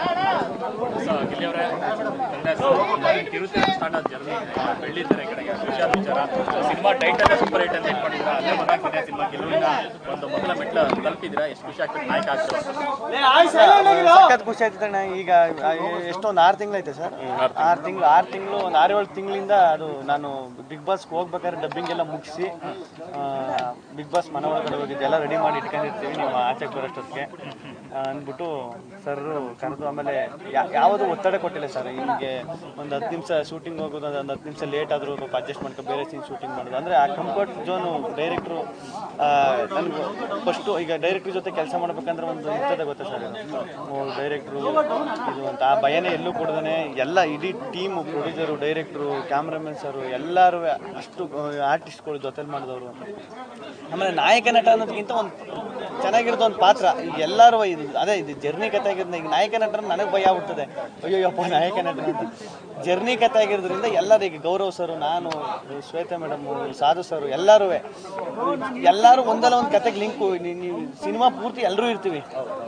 ಅವರೇ ಕಿರುತೆ ಸ್ಟಾರ್ಟ್ ಆದ ಜರ್ನಿ ಬೆಳ್ಳಿ ತೆರೆ ಕಡೆಗೆ ವಿಚಾರ ವಿಚಾರ. ಸಿನಿಮಾ ಟೈಟಲ್ ಸೂಪರ್ ಹಿಟ್ ಅಂತ ಇಟ್ಕೊಂಡಿದ್ದೀರಾ ಅಲ್ಲೇ ಬಂದಾಗ್ತಿದೆ ಸಿನಿಮಾ. ಗೆಲುವಿನ ಒಂದು ಮೊದಲ ಮೆಟ್ಲ ತಲುಪಿದ್ರ ಎಷ್ಟು ಖುಷಿ ಆಗ್ತದೆ ನಾಯಕ ಆಗ್ತದೆ ಸಖತ್ ಖುಷಿ ಆಯ್ತು ಅಣ್ಣ. ಈಗ ಎಷ್ಟೊಂದು ಆರು ತಿಂಗಳೈತೆ ಸರ್? ಆರು ತಿಂಗಳು. ಆರು ತಿಂಗಳು ಒಂದು ಆರು ಏಳು ತಿಂಗಳಿಂದ ಅದು ನಾನು ಬಿಗ್ ಬಾಸ್ಗೆ ಹೋಗ್ಬೇಕಾದ್ರೆ ಡಬ್ಬಿಂಗ್ ಎಲ್ಲ ಮುಗಿಸಿ ಬಿಗ್ ಬಾಸ್ ಮನೆ ಒಳಗಡೆ ಹೋಗಿದ್ದು ಎಲ್ಲ ರೆಡಿ ಮಾಡಿ ಇಟ್ಕೊಂಡಿರ್ತೀವಿ. ನೀವು ಆಚೆ ಬರೋಷ್ಟೊತ್ತಿಗೆ. ಅಂದ್ಬಿಟ್ಟು ಸರ್ ಕರೆದು ಆಮೇಲೆ ಯಾವುದು ಒತ್ತಡ ಕೊಟ್ಟಿಲ್ಲ ಸರ್. ಹಿಂಗೆ ಒಂದು ಹತ್ತು ನಿಮಿಷ ಶೂಟಿಂಗ್ ಹೋಗೋದು ಒಂದು ಹತ್ತು ನಿಮಿಷ ಲೇಟ್ ಆದರೂ ಸ್ವಲ್ಪ ಅಡ್ಜಸ್ಟ್ ಮಾಡ್ಕೊಂಡು ಬೇರೆ ಸೀನ್ ಶೂಟಿಂಗ್ ಮಾಡೋದು. ಅಂದರೆ ಆ ಕಂಫರ್ಟ್ ಝೋನು ಡೈರೆಕ್ಟ್ರು ನನಗೆ ಫಸ್ಟು ಈಗ ಡೈರೆಕ್ಟ್ರ್ ಜೊತೆ ಕೆಲಸ ಮಾಡ್ಬೇಕಂದ್ರೆ ಒಂದು ಇರ್ತದೆ ಗೊತ್ತಾ ಸರ್ ಡೈರೆಕ್ಟ್ರು ಇದು ಅಂತ. ಆ ಭಯನೇ ಎಲ್ಲೂ ಕೊಡ್ದೇ ಎಲ್ಲ ಇಡೀ team producer director cameraman sir ಎಲ್ಲರೂ ಅಷ್ಟು ಆರ್ಟಿಸ್ಟ್ಗಳು ಜೊತೆಲಿ ಮಾಡಿದವರು ಆಮೇಲೆ ನಾಯಕ ನಟ ಅನ್ನೋದಕ್ಕಿಂತ ಒಂದು ಚೆನ್ನಾಗಿರೋದು ಒಂದು ಪಾತ್ರ. ಈಗ ಎಲ್ಲರೂ ಇದು, ಅದೇ ಇದು ಜರ್ನಿ ಕತೆ ಆಗಿರೋದ್ರಿಂದ ಈಗ ನಾಯಕ ನಟರ ನನಗೆ ಭಯ ಆಗ್ಬಿಡ್ತದೆ. ಅಯ್ಯೋ ಯಪ್ಪ ನಾಯಕ ನಟನ ಅಂತ. ಜರ್ನಿ ಕತೆ ಆಗಿರೋದ್ರಿಂದ ಎಲ್ಲರೂ ಈಗ ಗೌರವ್ ಸರು, ನಾನು, ಶ್ವೇತಾ ಮೇಡಮು ಸಾಧು ಸರು, ಎಲ್ಲರೂ ಎಲ್ಲರೂ ಒಂದಲ್ಲ ಒಂದು ಕತೆಗೆ ಲಿಂಕು ಸಿನಿಮಾ ಪೂರ್ತಿ ಎಲ್ಲರೂ ಇರ್ತೀವಿ.